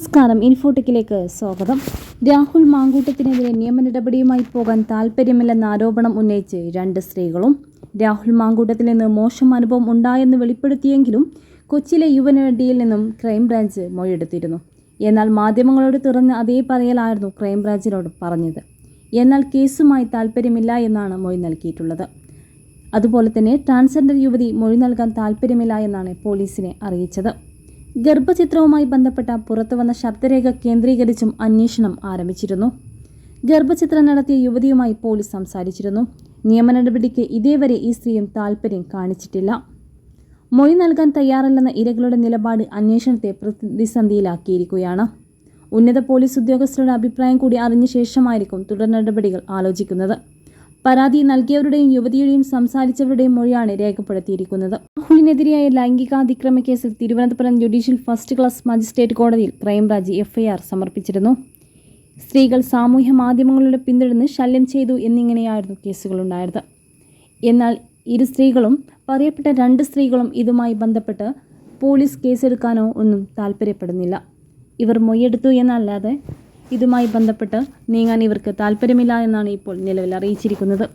നമസ്കാരം. ഇൻഫോടെക്കിലേക്ക് സ്വാഗതം. രാഹുൽ മാങ്കൂട്ടത്തിനെതിരെ നിയമ നടപടിയുമായി പോകാൻ താൽപ്പര്യമില്ലെന്ന ആരോപണം ഉന്നയിച്ച് രണ്ട് സ്ത്രീകളും. രാഹുൽ മാങ്കൂട്ടത്തിൽ നിന്ന് മോശം അനുഭവം ഉണ്ടായെന്ന് വെളിപ്പെടുത്തിയെങ്കിലും കൊച്ചിയിലെ യുവനടിയിൽ നിന്നും ക്രൈംബ്രാഞ്ച് മൊഴിയെടുത്തിരുന്നു. എന്നാൽ മാധ്യമങ്ങളോട് തുറന്ന് അതേ പറയലായിരുന്നു ക്രൈംബ്രാഞ്ചിനോട് പറഞ്ഞത്. എന്നാൽ കേസുമായി താൽപ്പര്യമില്ല എന്നാണ് മൊഴി നൽകിയിട്ടുള്ളത്. അതുപോലെ തന്നെ ട്രാൻസ്ജെൻഡർ യുവതി മൊഴി നൽകാൻ താൽപ്പര്യമില്ല എന്നാണ് പോലീസിനെ അറിയിച്ചത്. ഗർഭചിത്രവുമായി ബന്ധപ്പെട്ട പുറത്തുവന്ന ശബ്ദരേഖ കേന്ദ്രീകരിച്ചും അന്വേഷണം ആരംഭിച്ചിരുന്നു. ഗർഭചിത്രം നടത്തിയ യുവതിയുമായി പോലീസ് സംസാരിച്ചിരുന്നു. നിയമ നടപടിക്ക് ഇതേവരെ ഈ സ്ത്രീയും താൽപ്പര്യം കാണിച്ചിട്ടില്ല. മൊഴി നൽകാൻ തയ്യാറല്ലെന്ന ഇരകളുടെ നിലപാട് അന്വേഷണത്തെ പ്രതിസന്ധിയിലാക്കിയിരിക്കുകയാണ്. ഉന്നത പോലീസ് ഉദ്യോഗസ്ഥരുടെ അഭിപ്രായം കൂടി അറിഞ്ഞ ശേഷമായിരിക്കും തുടർ നടപടികൾ ആലോചിക്കുന്നത്. പരാതി നൽകിയവരുടെയും യുവതിയുടെയും സംസാരിച്ചവരുടെയും മൊഴിയാണ് രേഖപ്പെടുത്തിയിരിക്കുന്നത്. രാഹുലിനെതിരെയായ ലൈംഗികാതിക്രമ കേസിൽ Thiruvananthapuram judicial first class magistrate കോടതിയിൽ ക്രൈംബ്രാഞ്ച് എഫ്ഐആർ സമർപ്പിച്ചിരുന്നു. സ്ത്രീകൾ സാമൂഹ്യ മാധ്യമങ്ങളുടെ പിന്തുടർന്ന് ശല്യം ചെയ്തു എന്നിങ്ങനെയായിരുന്നു കേസുകളുണ്ടായത്. എന്നാൽ ഇരു സ്ത്രീകളും പറയപ്പെട്ട രണ്ട് സ്ത്രീകളും ഇതുമായി ബന്ധപ്പെട്ട് പോലീസ് കേസെടുക്കാനോ ഒന്നും താല്പര്യപ്പെടുന്നില്ല ഇവർ മൊയ്യെടുത്തു എന്നല്ലാതെ ഇതുമായി ബന്ധപ്പെട്ട് നീങ്ങാൻ ഇവർക്ക് താല്പര്യമില്ല എന്നാണ് ഇപ്പോൾ നിലവിൽ അറിയിച്ചിരിക്കുന്നത്